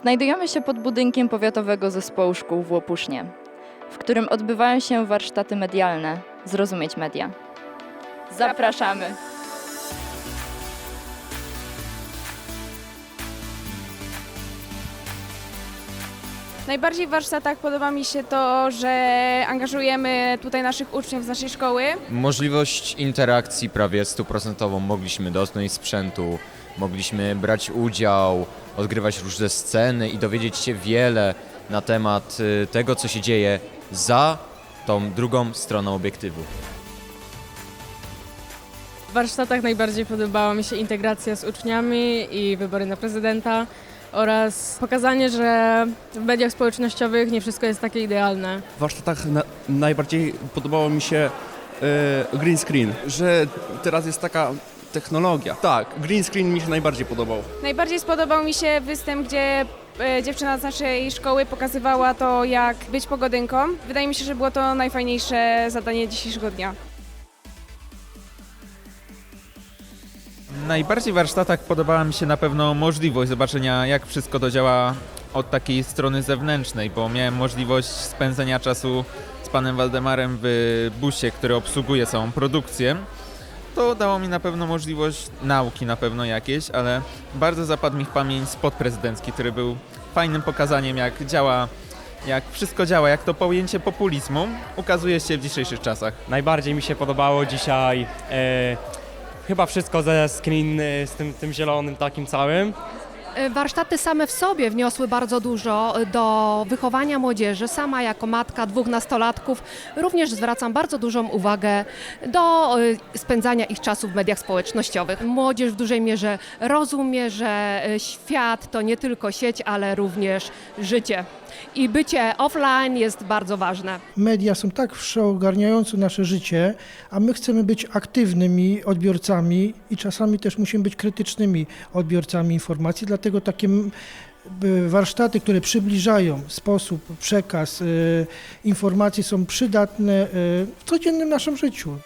Znajdujemy się pod budynkiem Powiatowego Zespołu Szkół w Łopusznie, w którym odbywają się warsztaty medialne Zrozumieć Media. Zapraszamy! Najbardziej w warsztatach podoba mi się to, że angażujemy tutaj naszych uczniów z naszej szkoły. Możliwość interakcji prawie stuprocentową mogliśmy dotknąć sprzętu, mogliśmy brać udział, odgrywać różne sceny i dowiedzieć się wiele na temat y, tego, co się dzieje za tą drugą stroną obiektywu. W warsztatach najbardziej podobała mi się integracja z uczniami i wybory na prezydenta oraz pokazanie, że w mediach społecznościowych nie wszystko jest takie idealne. W warsztatach na, najbardziej podobało mi się e, green screen, że teraz jest taka technologia. Tak, green screen mi się najbardziej podobał. Najbardziej spodobał mi się występ, gdzie e, dziewczyna z naszej szkoły pokazywała to, jak być pogodynką. Wydaje mi się, że było to najfajniejsze zadanie dzisiejszego dnia. Najbardziej w warsztatach podobała mi się na pewno możliwość zobaczenia, jak wszystko to działa od takiej strony zewnętrznej, bo miałem możliwość spędzenia czasu z panem Waldemarem w busie, który obsługuje całą produkcję. To dało mi na pewno możliwość nauki, na pewno jakieś, ale bardzo zapadł mi w pamięć spot prezydencki, który był fajnym pokazaniem, jak działa, jak wszystko działa, jak to pojęcie populizmu ukazuje się w dzisiejszych czasach. Najbardziej mi się podobało dzisiaj e, chyba wszystko ze screen e, z tym, tym zielonym takim całym. E, Warsztaty same w sobie wniosły bardzo dużo e, do wychowania młodzieży. Sama jako matka dwóch nastolatków również zwracam bardzo dużą uwagę do e, spędzania ich czasu w mediach społecznościowych. Młodzież w dużej mierze rozumie, że świat to nie tylko sieć, ale również życie. I bycie offline jest bardzo ważne. Media są tak wszeogarniające nasze życie, a my chcemy być aktywnymi odbiorcami i czasami też musimy być krytycznymi odbiorcami informacji, dlatego takie m, b- warsztaty, które przybliżają sposób, przekaz, y, informacje są przydatne y, w codziennym naszym życiu.